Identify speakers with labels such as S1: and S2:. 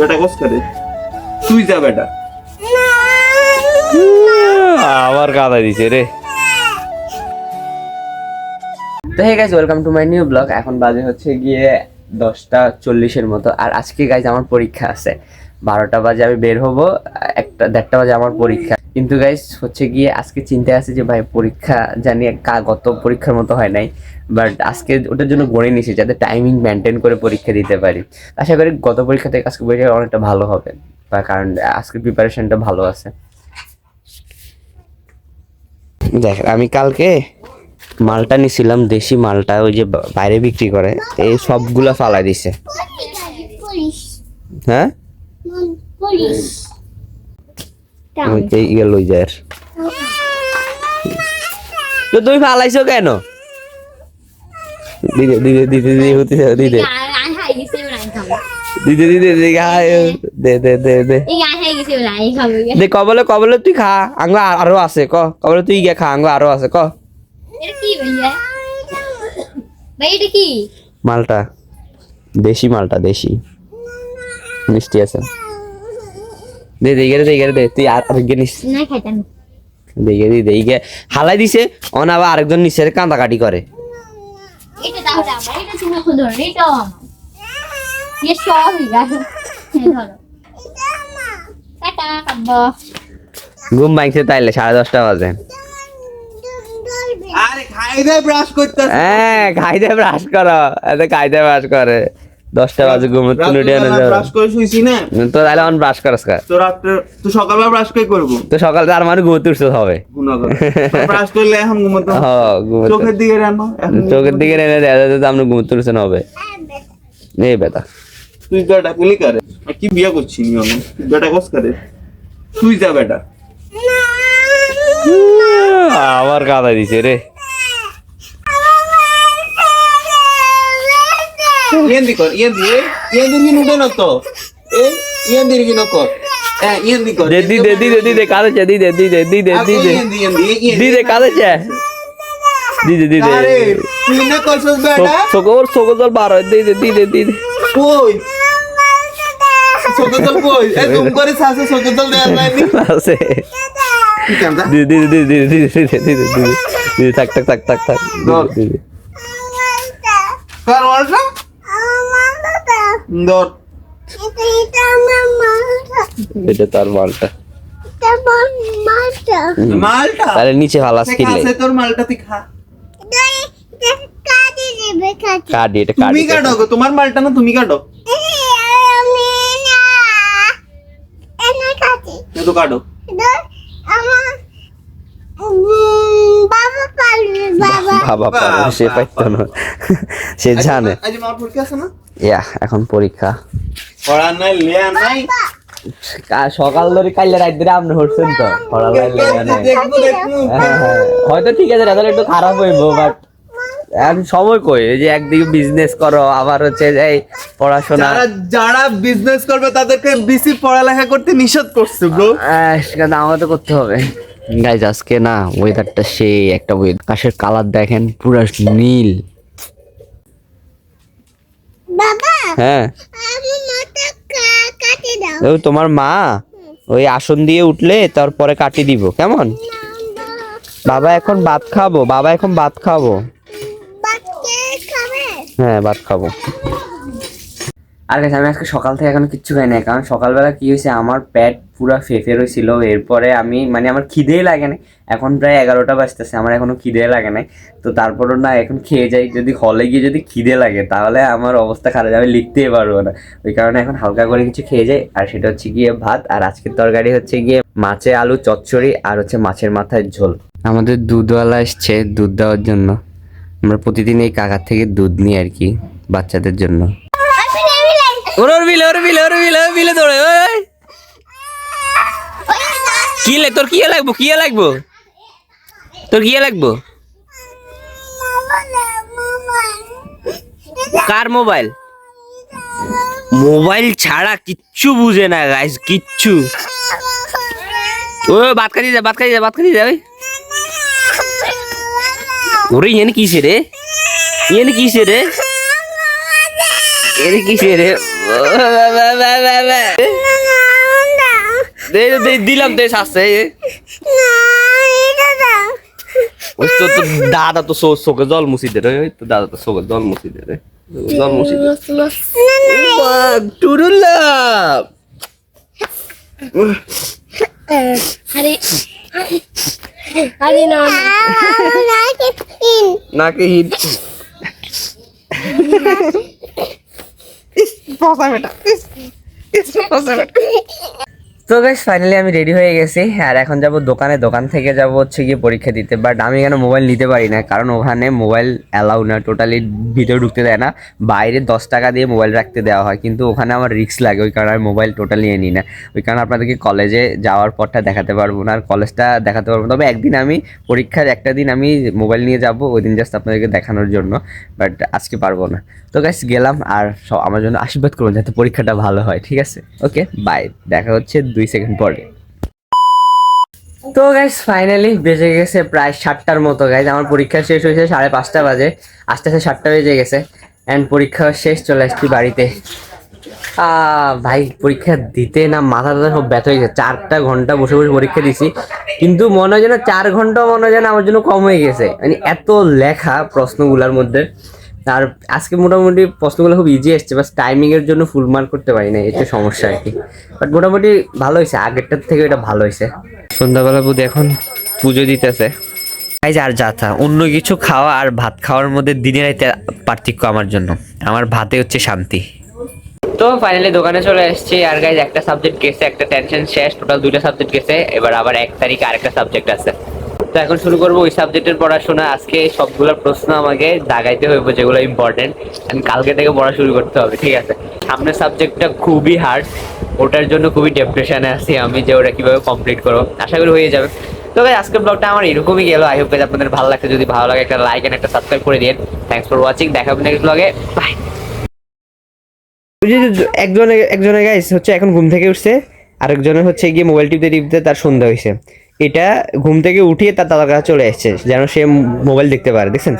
S1: বেটা কস করে? তুই যা বেটা।
S2: আবার কাদা দিছে রে। তো hey guys welcome to my new blog এখন বাজে হচ্ছে গিয়ে দশটা চল্লিশের মতো। আর আজকে গাইজ আমার পরীক্ষা আছে। বারোটা বাজে আমি বের হব একটা দেড়টা বাজে আমার পরীক্ষা। কিন্তু গাইস হচ্ছে গিয়ে আজকে চিন্তায় আছে যে ভাই পরীক্ষা জানি কা- গত পরীক্ষার মতো হয় নাই বাট আজকে ওটার জন্য গড়ে নিয়েছি যাতে টাইমিং মেনটেন করে পরীক্ষা দিতে পারি। আশা করি গত পরীক্ষা থেকে আজকে পরীক্ষা অনেকটা ভালো হবে বা কারণ আজকের প্রিপারেশনটা ভালো আছে। দেখ আমি কালকে মালটা নিছিলাম দেশি মালটা ওই যে বাইরে বিক্রি করে এই সবগুলা ফালাই দিছে।
S3: পুলিশ
S2: হ্যাঁ?
S3: পুলিশ
S2: ওই যে ইয়ে লই যায় তো তুমি ফালাইছো কেন? দিদে দিদে দিদে দিদে হতে দিদে দিদে। দিদে দে দে দে দে।
S3: không
S2: দে কবলে কবলে তুই খা আঙ্গ আরও আছে ক। কবলে তুই গিয়ে খা আঙ্গ আরও আছে কি? মালটা। দেশি মালটা দেশি। মিষ্টি আছে। দে দে গেলে দে গেলে দে তুই আর নিস।
S3: না খাইতাম।
S2: দেখে দি দেখে হালাই দিছে অন আবার আরেকজন নিচে কান্দাকাটি করে।
S3: এটা তাহলে আমার এটা তুমি এটাও আমার। ये টাটা কাব্বা
S2: ঘুম ভাঙছে তাইলে সাড়ে দশটা বাজে।
S1: আরে খাই দে ব্রাশ করতে
S2: হ্যাঁ খাইতে ব্রাশ করো। এত খাইতে ব্রাশ করে। দশটা বাজে ঘুম তুলে এনে যাও
S1: ব্রাশ করে শুইছি না?
S2: তো তাহলে অন ব্রাশ করস কা?
S1: তো রাত্রে তো সকালবেলা ব্রাশ করে করব?
S2: তো সকাল তার মানে ঘুমোতে উঠতে হবে
S1: ব্রাশ করলে এখন ঘুমোতে।
S2: হ্যাঁ
S1: চোখের দিকে রানো
S2: চোখের দিকে এনে দেখা যাচ্ছে আপনি ঘুমোতে উঠছেন হবে। এই বেটা।
S1: তুই বেটা কুলি করে? কি বিয়া করছিস নি আমি বেটা কস করে? তুই যা বেটা।
S2: আবার কাদা দিছে রে।
S1: ఎందుకు ఏంది ఏంది నువ్వేనొస్తావు ఏంది ఇరిగినొక్కో
S2: দে কাদে চে থাক থাক থাক থাক থাক
S1: দর
S2: এটা তার মালটা।
S1: মালটা?
S2: তাহলে নিচে ভালো
S1: সে
S2: কিনলে
S1: তোর মালটা তুই খা।
S2: কাটি এটা
S1: তুমি
S2: কাটো।
S1: তোমার মালটা না তুমি কাটো। তো কাটো
S3: বাবা পারবে বাবা
S2: পারে সে পাইতো না। সে জানে।
S1: আজ মার পরীক্ষা আছে না?
S2: ইয়া এখন পরীক্ষা।
S1: পড়া নাই লিয়া নাই।
S2: সকাল ধরে কাইলে রাত ধরে আপনি হচ্ছেন তো। পড়া
S1: দেখব
S2: হ্যাঁ, হ্যাঁ। হয়তো ঠিক আছে রেজাল্ট একটু খারাপ হইব বাট এখন সময় কই? এই যে একদিকে বিজনেস করো আবার হচ্ছে এই পড়াশোনা
S1: যারা যারা বিজনেস করবে তাদেরকে বেশি পড়ালেখা করতে নিষেধ করছে ব্রো
S2: আহ, সেখানে আমাকে করতে হবে। গাইজ আজকে না ওয়েদারটা সেই একটা ওয়েদার আকাশের কালার দেখেন পুরো নীল।
S3: বাবা
S2: হ্যাঁ। ও তোমার মা? ওই আসন দিয়ে উঠলে তারপরে কাটি দিব কেমন? বাবা। এখন ভাত খাব বাবা এখন ভাত খাব? হ্যাঁ ভাত খাব। আর গেছে আমি আজকে সকাল থেকে এখনও কিচ্ছু খাই না কারণ সকালবেলা কী হয়েছে, আমার প্যাট পুরো ফেফে রয়েছিল এরপরে আমি মানে আমার খিদেই লাগে না এখন প্রায় এগারোটা বাজতেছে, আমার এখনও খিদে লাগে নাই। তো তারপরও না, এখন খেয়ে যাই, যদি হলে গিয়ে যদি খিদে লাগে, তাহলে আমার অবস্থা খারাপ, আমি লিখতেই পারব না। ওই কারণে এখন হালকা করে কিছু খেয়ে যাই, আর সেটা হচ্ছে গিয়ে ভাত, আর আজকের তরকারি হচ্ছে গিয়ে মাছে আলু চচ্চড়ি, আর হচ্ছে মাছের মাথায় ঝোল। আমাদের দুধওয়ালা এসছে দুধ দেওয়ার জন্য। আমরা প্রতিদিন এই কাকার থেকে দুধ নিই আর কি, বাচ্চাদের জন্য। ওর ওর বিলে ওর বিলে ওর বিলে ওর বিলে দৌড়ে, ওই। কি লাগ তোর কি লাগবো কি লাগবো? তোর কি লাগবো? কার মোবাইল? মোবাইল ছাড়া কিচ্ছু বুঝে না গাইস কিচ্ছু। ও, ভাত খাই যা ভাত খাই যা ভাত খাই যা ওই। ওরে ইয়ে কিসে রে? ইয়ে কিসে রে? এর কিসে রে দে দে দিলাম দে শাস্তে তো তো দাদা তো চোখে জল মুছি দে রে তো দাদা তো চোখে জল মুছি দে রে জল মুছি দে টুরুল্লাম
S3: আরে
S2: নাকে হিট ইস পচা বেটা ইস ইস পচা বেটা তো গাইস ফাইনালি আমি রেডি হয়ে গেছি, আর এখন যাব দোকানে। দোকান থেকে যাব হচ্ছে গিয়ে পরীক্ষা দিতে। বাট আমি এখানে মোবাইল নিতে পারি না, কারণ ওখানে মোবাইল অ্যালাউ না টোটালি ভিতরে ঢুকতে দেয় না। বাইরে দশ টাকা দিয়ে মোবাইল রাখতে দেওয়া হয়, কিন্তু ওখানে আমার রিস্ক লাগে, ওই কারণে আমি মোবাইল টোটালি নিই না। ওই কারণে আপনাদেরকে কলেজে যাওয়ার পরটা দেখাতে পারব না, আর কলেজটা দেখাতে পারব না। তবে একদিন আমি পরীক্ষার একটা দিন আমি মোবাইল নিয়ে যাব, ওই দিন জাস্ট আপনাদেরকে দেখানোর জন্য। বাট আজকে পারব না। তো গাইস গেলাম, আর আমার জন্য আশীর্বাদ করুন, যাতে পরীক্ষাটা ভালো হয়, ঠিক আছে? ওকে বাই দেখা হচ্ছে দুই সেকেন্ড পরে। তো গাইস ফাইনালি বেজে গেছে প্রায় সাতটার মতো। গাইজ আমার পরীক্ষা শেষ হয়েছে সাড়ে পাঁচটা বাজে। আস্তে আস্তে সাতটা বেজে গেছে। অ্যান্ড পরীক্ষা শেষ, চলে আসছি বাড়িতে। ভাই, পরীক্ষা দিতে না মাথা টাথা সব ব্যথা হয়ে গেছে। চারটা ঘণ্টা বসে বসে পরীক্ষা দিছি। কিন্তু মনে হয় যেন চার ঘণ্টা মনে হয় যেন আমার জন্য কম হয়ে গেছে। মানে এত লেখা প্রশ্নগুলোর মধ্যে। আর আজকে মোটামুটি প্রশ্নগুলো খুব ইজি এসছে বাস টাইমিং এর জন্য ফুল মার্ক করতে পারি না এটা সমস্যা আর কি। বাট মোটামুটি ভালো হয়েছে আগেরটার থেকে এটা ভালো হয়েছে। সন্ধ্যাবেলা বুধ এখন পুজো দিতেছে। গাইজ আর যা থা অন্য কিছু খাওয়া আর ভাত খাওয়ার মধ্যে দিনের রাইতে পার্থক্য আমার জন্য। আমার ভাতে হচ্ছে শান্তি। তো ফাইনালি দোকানে চলে এসেছি আর গাইজ একটা সাবজেক্ট গেছে একটা টেনশন শেষ টোটাল দুইটা সাবজেক্ট গেছে এবার আবার এক তারিখে আরেকটা সাবজেক্ট আছে। তো এখন শুরু করব ওই সাবজেক্টের পড়াশোনা। আজকে সবগুলো প্রশ্ন আমাকে দাগাইতে হইব যেগুলো ইম্পর্টেন্ট কালকে থেকে পড়া শুরু করতে হবে, ঠিক আছে? সামনের সাবজেক্টটা খুবই হার্ড ওটার জন্য খুবই ডিপ্রেশনে আছি আমি যে ওটা কীভাবে কমপ্লিট করব, আশা করি হয়ে যাবে। তো আজকের ব্লগটা আমার এরকমই গেল। আই হোপ আপনাদের ভালো লাগছে। যদি ভালো লাগে একটা লাইক এন্ড একটা সাবস্ক্রাইব করে দিন থ্যাংকস ফর ওয়াচিং দেখা হবে নেক্সট ব্লগে বাই একজনে একজনের গাইস হচ্ছে এখন ঘুম থেকে উঠছে। আরেকজনের হচ্ছে গিয়ে মোবাইল টিপতে টিপতে তার সন্ধ্যা হয়েছে এটা ঘুম থেকে উঠিয়ে তার দাদার কাছে চলে এসছে, যেন সে মোবাইল দেখতে পারে, দেখছেন?